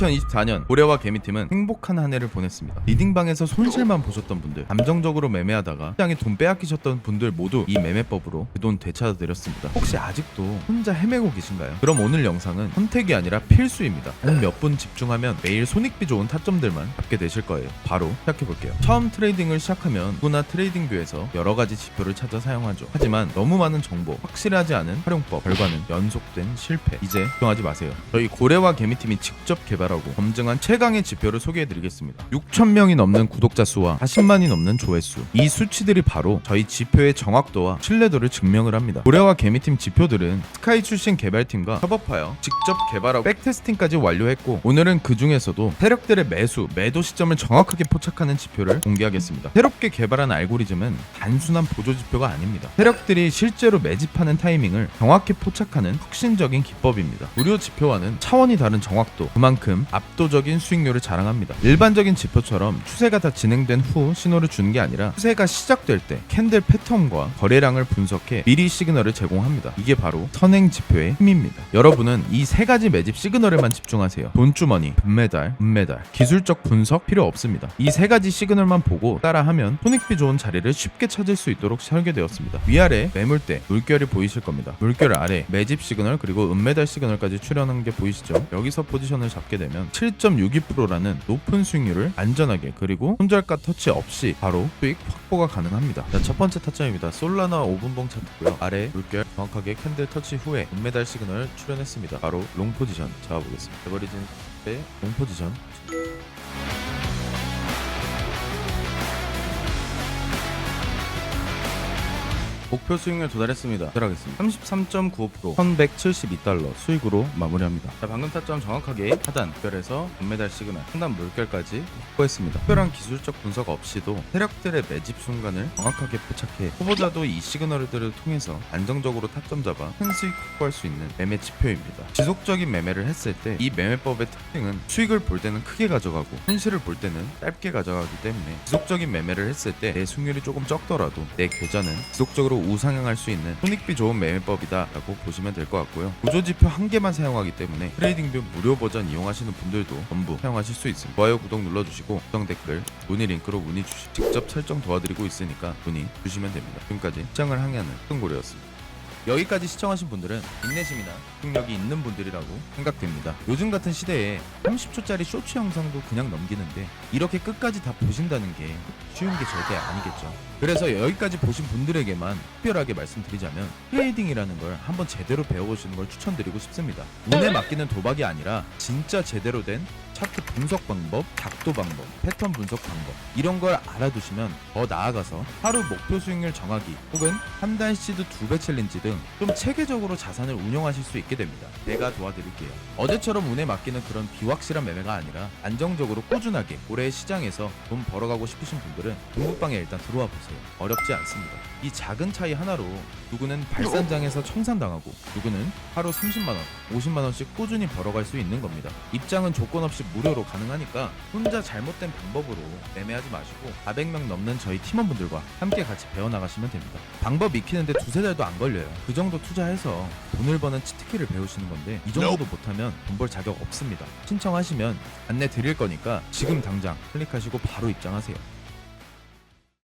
2024년 고래와 개미팀은 행복한 한 해를 보냈습니다. 리딩방에서 손실만 보셨던 분들, 감정적으로 매매하다가 시장에 돈 빼앗기셨던 분들 모두 이 매매법으로 그 돈 되찾아드렸습니다. 혹시 아직도 혼자 헤매고 계신가요? 그럼 오늘 영상은 선택이 아니라 필수입니다. 단몇분 집중하면 매일 손익비 좋은 타점들만 잡게 되실 거예요. 바로 시작해볼게요. 처음 트레이딩을 시작하면 누구나 트레이딩 뷰에서 여러 가지 지표를 찾아 사용하죠. 하지만 너무 많은 정보, 확실하지 않은 활용법, 결과는 연속된 실패. 이제 걱정하지 마세요. 저희 고래와 개미팀이 직접 개발 하고 검증한 최강의 지표를 소개해드리겠습니다. 6,000명이 넘는 구독자 수와 40만이 넘는 조회수. 이 수치들이 바로 저희 지표의 정확도와 신뢰도를 증명을 합니다. 고래와 개미팀 지표들은 스카이 출신 개발팀과 협업하여 직접 개발하고 백테스팅까지 완료했고 오늘은 그 중에서도 세력들의 매수, 매도 시점을 정확하게 포착하는 지표를 공개하겠습니다. 새롭게 개발한 알고리즘은 단순한 보조 지표가 아닙니다. 세력들이 실제로 매집하는 타이밍을 정확히 포착하는 혁신적인 기법입니다. 무료 지표와는 차원이 다른 정확도, 그만큼 압도적인 수익률을 자랑합니다. 일반적인 지표처럼 추세가 다 진행된 후 신호를 주는 게 아니라 추세가 시작될 때 캔들 패턴과 거래량을 분석해 미리 시그널을 제공합니다. 이게 바로 선행 지표의 힘입니다. 여러분은 이 세 가지 매집 시그널에만 집중하세요. 돈주머니, 금메달, 은메달, 기술적 분석 필요 없습니다. 이 세 가지 시그널만 보고 따라하면 손익비 좋은 자리를 쉽게 찾을 수 있도록 설계되었습니다. 위아래 매물대, 물결이 보이실 겁니다. 물결 아래 매집 시그널 그리고 은메달 시그널까지 출현한 게 보이시죠? 여기서 포지션을 잡게 되면 7.62%라는 높은 수익률을 안전하게 그리고 손절가 터치 없이 바로 수익 확보가 가능합니다. 자, 첫 번째 타점입니다. 솔라나 5분봉 차트고요. 아래 물결 정확하게 캔들 터치 후에 은메달 시그널 출현했습니다. 바로 롱 포지션 잡아보겠습니다. 에버리진 때 롱 포지션 목표 수익률 도달했습니다. 들어가겠습니다. 33.95% 1172달러 수익으로 마무리합니다. 자, 방금 타점 정확하게 하단 별에서 금메달 시그널 상단 물결까지 확보했습니다. 특별한 기술적 분석 없이도 세력들의 매집 순간을 정확하게 포착해 후보자도 이 시그널들을 통해서 안정적으로 타점 잡아 큰 수익 확보할 수 있는 매매 지표입니다. 지속적인 매매를 했을 때 이 매매법의 특징은 수익을 볼 때는 크게 가져가고 손실을 볼 때는 짧게 가져가기 때문에 지속적인 매매를 했을 때 내 승률이 조금 적더라도 내 계좌는 지속적으로 우상향할 수 있는 손익비 좋은 매매법이다라고 보시면 될 것 같고요. 구조지표 한 개만 사용하기 때문에 트레이딩뷰 무료 버전 이용하시는 분들도 전부 사용하실 수 있습니다. 좋아요, 구독 눌러주시고 고정 댓글 문의 링크로 문의 주시 직접 설정 도와드리고 있으니까 문의 주시면 됩니다. 지금까지 시장을 항해하는 뜬고래였습니다. 여기까지 시청하신 분들은 인내심이나 능력이 있는 분들이라고 생각됩니다. 요즘 같은 시대에 30초짜리 쇼츠 영상도 그냥 넘기는데 이렇게 끝까지 다 보신다는 게 쉬운 게 절대 아니겠죠. 그래서 여기까지 보신 분들에게만 특별하게 말씀드리자면 트레이딩이라는 걸 한번 제대로 배워보시는 걸 추천드리고 싶습니다. 운에 맡기는 도박이 아니라 진짜 제대로 된 차트 분석 방법, 각도 방법, 패턴 분석 방법 이런 걸 알아두시면 더 나아가서 하루 목표 수익률 정하기 혹은 한 달 시드 두 배 챌린지 등 좀 체계적으로 자산을 운영하실 수 있게 됩니다. 제가 도와드릴게요. 어제처럼 운에 맡기는 그런 비확실한 매매가 아니라 안정적으로 꾸준하게 올해 시장에서 돈 벌어가고 싶으신 분들은 동국방에 일단 들어와 보세요. 어렵지 않습니다. 이 작은 차이 하나로 누구는 발산장에서 청산당하고 누구는 하루 30만 원, 50만 원씩 꾸준히 벌어갈 수 있는 겁니다. 입장은 조건 없이 무료로 가능하니까 혼자 잘못된 방법으로 매매하지 마시고 400명 넘는 저희 팀원분들과 함께 같이 배워나가시면 됩니다. 방법 익히는데 두세 달도 안 걸려요. 그 정도 투자해서 돈을 버는 치트키를 배우시는 건데 이 정도도 못하면 돈 벌 자격 없습니다. 신청하시면 안내 드릴 거니까 지금 당장 클릭하시고 바로 입장하세요.